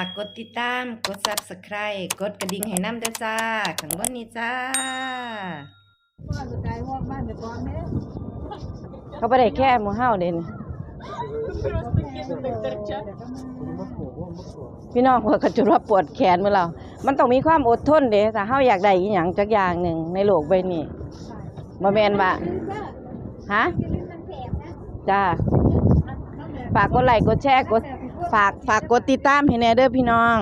ากกดติดตาม กด subscribe กดกระดิ่งให้น้ำเด้อจ้าข้างบนนี้จ้าบ้านสกายฮอดบ้านเดี๋ยวก่อนเด้เขาไม่ได้แค่หมูเฮาเด่น พี่น้องเพิ่นก็จุดว่าปวดแขนเมื่อเรา มันต้องมีความอดทนเด้ถ้าเฮาอยากได้อีหยังจักอย่างหนึ่งในโลกใบนี้บ่แม่นว่าฮะ จ้า ฝากกดไลค์กดแชร์กด ฝากฝากกดติดตามให้แน่เด้อพี่น้อง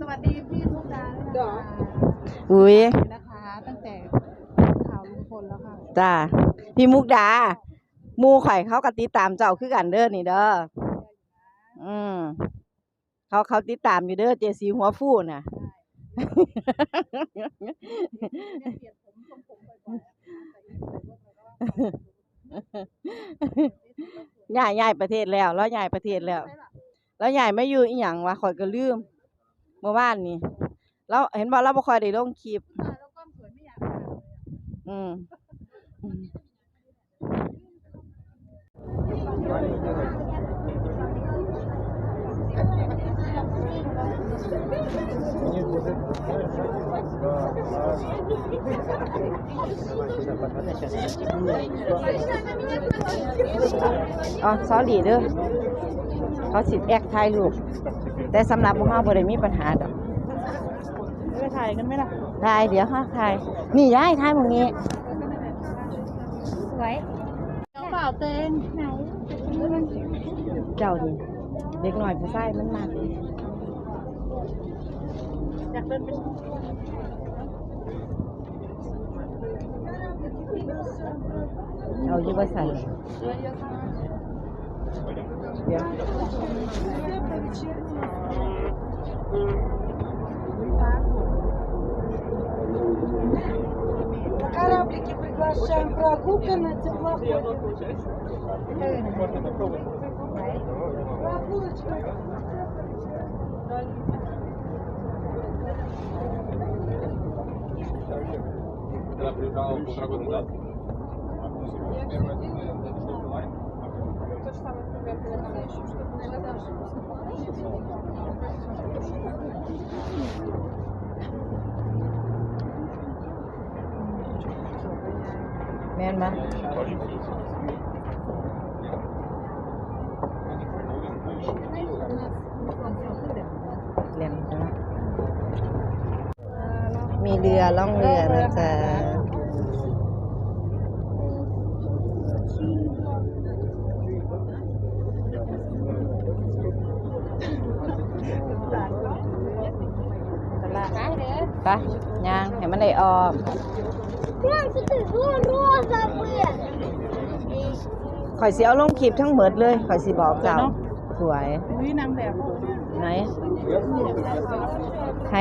สวัสดีพี่ทุกดาด้วยนะคะอุ้ยนะคะ ตั้งแต่ข่าวลุงพลแล้วค่ะ จ้าพี่มุกดาหมูข่อยเขาก็ติดตามเจ้าคือกันเด้อนี่เด้ออืมเขาเขาติดตามอยู่เด้อเจสีหัวฟูน่ะ เนี่ยเปลี่ยนผมทรงผมบ่อยๆ ย้ายย้ายประเทศแล้วแล้วย้ายประเทศแล้วใช่ล่ะแล้วย้ายไม่อยู่อีหยังวะข่อยก็ลืมเมื่อวานนี่แล้วเห็นบ่เราบ่ค่อยได้ลงคลิปอ่าแล้วก็สวยไม่อยากอ่านเลยอะอืม อืมอ๋อซอรี่เด้อเขาสิแอคถ่ายรูปแต่สำหรับพวกเราบ่ได้มีปัญหาดอกไปถ่ายกันไหมล่ะถ่ายเดี๋ยวฮะถ่ายนี่ย้ายถ่ายหมองนี้สวยเจ้าบ่าวเตงไหนเจ้าดิเด็กหน่อยผู้ชายมันมาก bacaklarımız. Audio basal. Yeah. На кораблике приглашаем прогулка на теплоходе. Прогулочка. Я приезжал полтора года назад. Первый один зашел в онлайн. То же самое, например, когда ты ищешь что-то на แม่ มีเรือล่องเรือนะจ๊ะไปะยังเห็นมันได้ออมเพื่อนสตรู้รู้จเปลี่ยนข่อยเสียเอาลงขีดทั้งหมดเลยข่อยสิบอกเจ้า สวยวินางแบบไหนใคร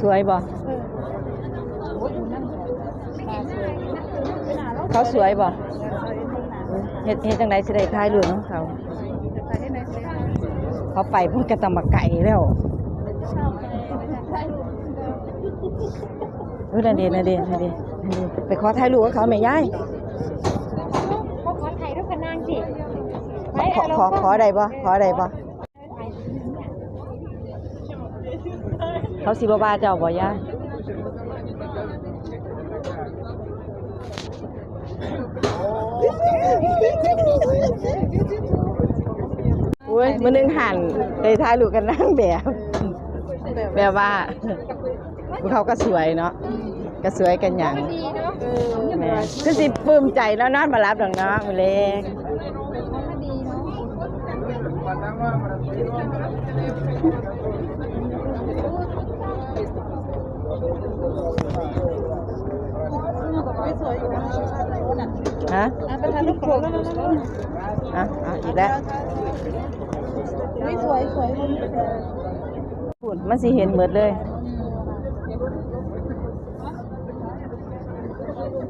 สวยบ่เขาสวยบ่เห็ดเห็ดจังไรสิได้ท้ายหลุนของเขา เขาไปพูดกระตำมาไก่แล้ว Thank you. ออนั่นเด้นั่นเด้นั่นเด้นั่นเด้ไปขอถ่ายรูปกับเขาแม่ยายขอขอถ่ายรูปกับนางสิขอขอขอได้บ่ขอได้บ่เขาสิบ่ว่าเจ้าบ่ยายโอ้ยมื้อนึงหันได้ถ่ายรูปกันนางแบบ แบบว่าเขาก็สวยเนาะ ก็สวยกันอย่างดีเนาะแหม่คือสิปลื้มใจแล้วนอนมารับดอกเนาะมื้อเล็กดีเนาะไม่สวยอยู่นะฮะอะไปถ่ายรูปกับเราแล้วอะอะอีกแล้วไม่สวยสวยพูดมันสิเห็นหมดเลย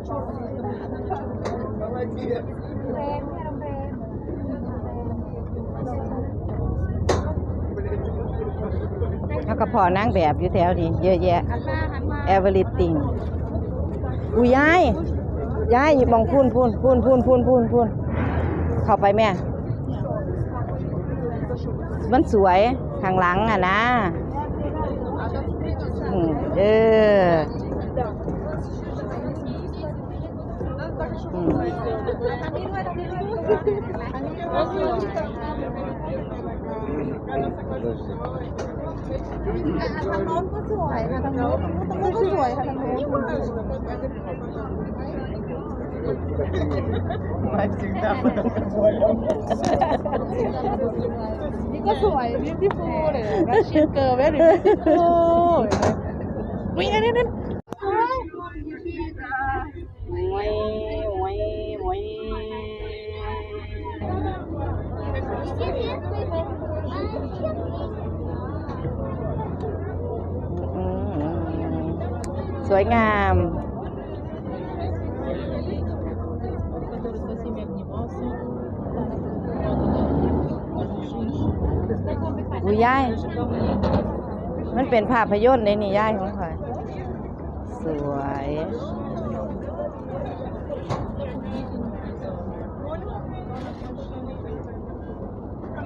แรงแค่แรงเขาก็พอนั่งแบบอยู่แถวนี้เยอะแยะหันมาหันมา everything อุ้ยยาย ยายมองพูนพูนพูนพูนพูนพูนพูนเข้าไปแม่ มันสวยข้างหลังอะนะอืมเอออืม ดูสิทางโน้นก็สวยค่ะทางโน้นทางโน้นก็สวยค่ะทางโน้นนี่ก็สวย beautiful เลยรัชเชียนเกอร์ล very beautiful วิ่งอันนี้ สวยงามอุ้ยยาย มันเป็นภาพยนตร์ในนี่ยายของข่อย สวย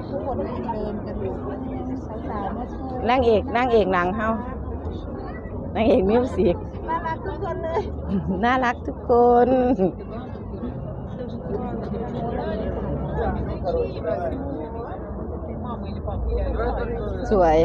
ทุกคนก็ยังเดินกันอยู่สาวๆมาช่วย นางเอกนางเอกหนังเฮานางเอกมิวสิกน่ารักทุกคนเลย น่ารักทุกคนสวย